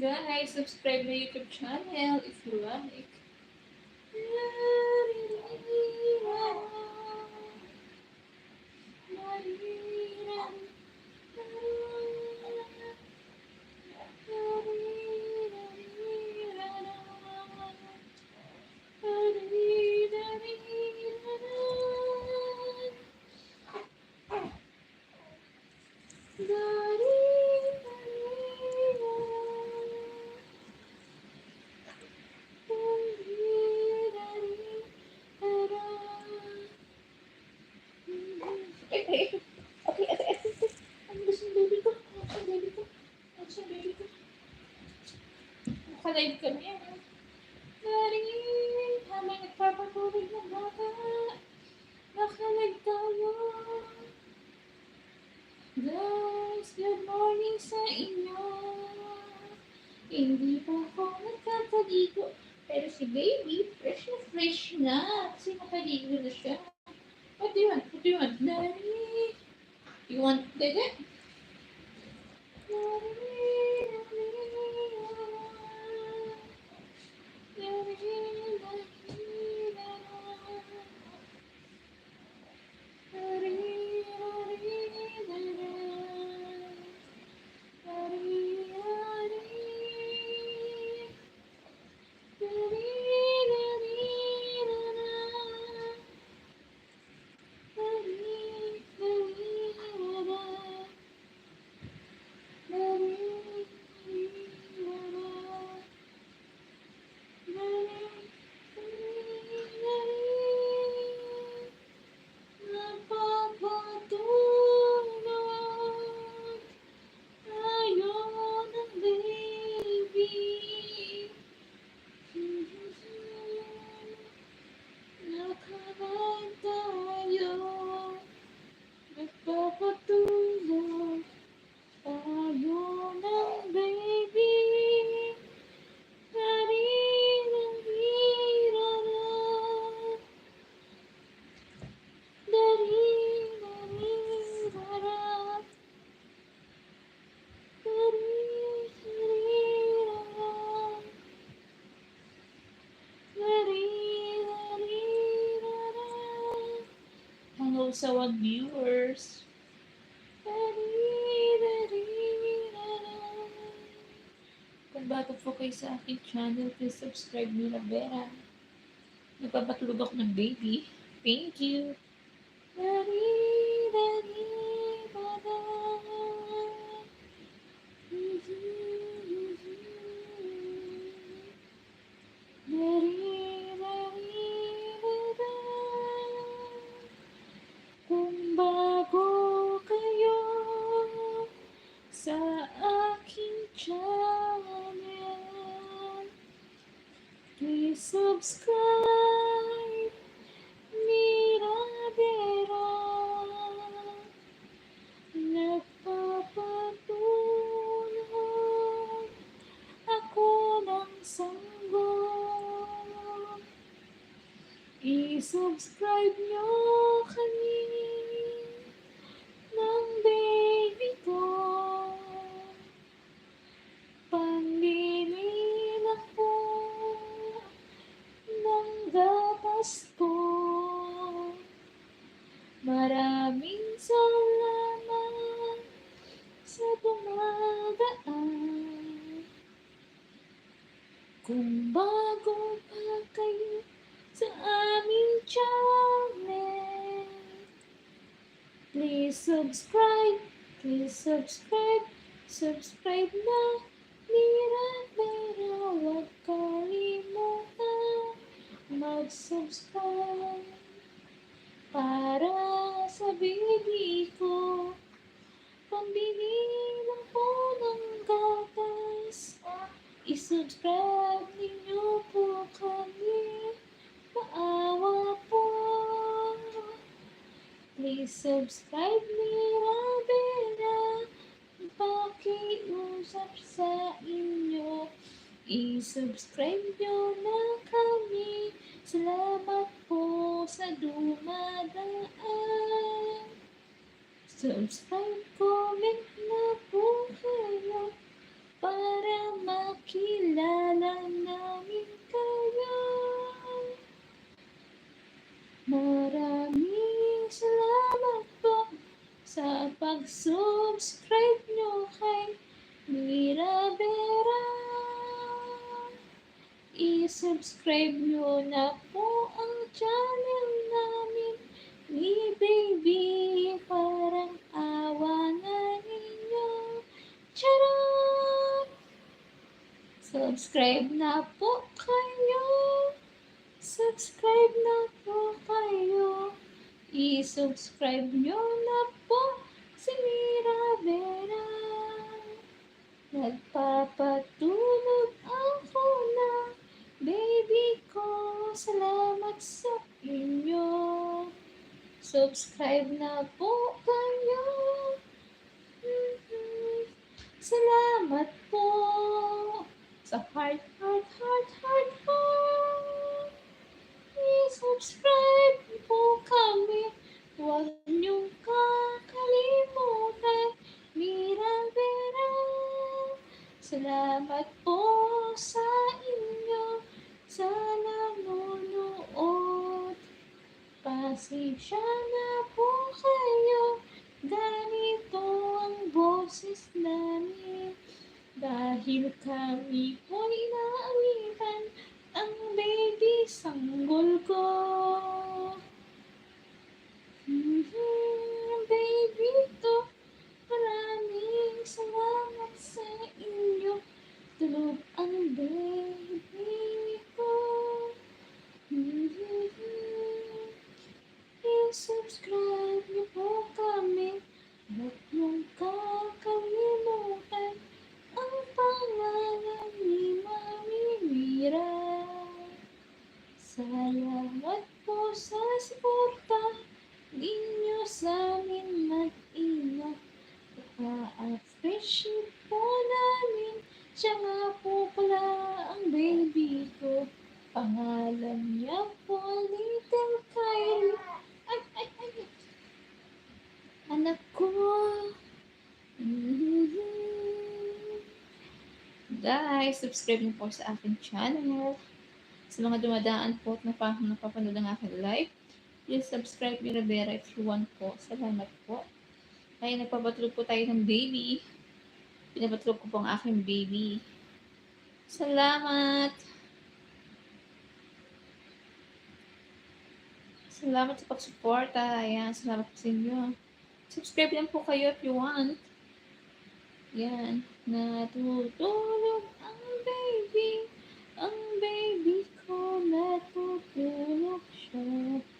Hi! Subscribe my YouTube channel if you like. Eh, Nakalive kami yan. ah. Dari, habang nagpapatulog ng bata, nakalive tayo. Guys, good morning sa inyo. Hindi pa ako nagkakaligo. Pero si baby, fresh na fresh na. Kasi nakaligo na siya. What do you want? What do you want? Daddy? You want Dede? Napapatulog Hello sa mga viewers. Kung bago po kayo sa aking channel, please subscribe na Vera. Nagpapatulog ako ng baby. Thank you. Dari, dari, I-subscribe nyo kami ng baby ko Pambili na po ng gatas ko. Maraming salamat sa dumadaan. Kung bago pa kayo sa channel Please subscribe, please subscribe, subscribe na Mira, Mira, huwag kalimutan mag-subscribe para sa baby ko. Pambili lang po ng gatas. I-subscribe ninyo po kami. Paawa po. Please subscribe ni Rabera. Pakiusap sa inyo. I-subscribe nyo na kami. Salamat po sa dumadaan. Subscribe, comment na po kayo. para makilala namin kayo. Maraming salamat po sa pag-subscribe nyo kay Mira Vera. I-subscribe nyo na po ang channel namin ni Baby. Parang awa na ninyo. Charot! Subscribe na po kayo. Subscribe na po kayo. I-subscribe nyo na po si Mira Vera. Nagpapatulog ako na baby ko. Salamat sa inyo. Subscribe na po kayo. Mhm. Salamat po sa heart, heart, heart, heart, heart. Salamat po sa inyo sa nanonood. Pasensya na po kayo. Ganito ang boses namin. Dahil kami po'y inaalitan ang baby sanggol ko. Mhm, baby ko, maraming salamat sa inyo. Tulog ang baby ko. Mhm, I-subscribe niyo po kami. Huwag niyong kakalimutan ang pangalan ni Mami Mira. Salamat po sa suporta ninyo sa amin mag-ina. Pa-appreciate po namin. Siya nga po pala ang baby ko. Pangalan niya po Little Kylie. Ay, ay, ay. Anak ko. Mhm. Guys, subscribe niyo po sa aking channel. Sa mga dumadaan po at napa, napapanood ng aking live, please subscribe ni Rivera if you want po. Salamat po. Kaya nagpapatulog po tayo ng baby. Pinapatulog ko po ang aking baby. Salamat! Salamat sa pagsuporta. Ayan, salamat po sa inyo. Subscribe lang po kayo if you want. Yan. Natutulog ang baby. Ang baby ko natutulog siya.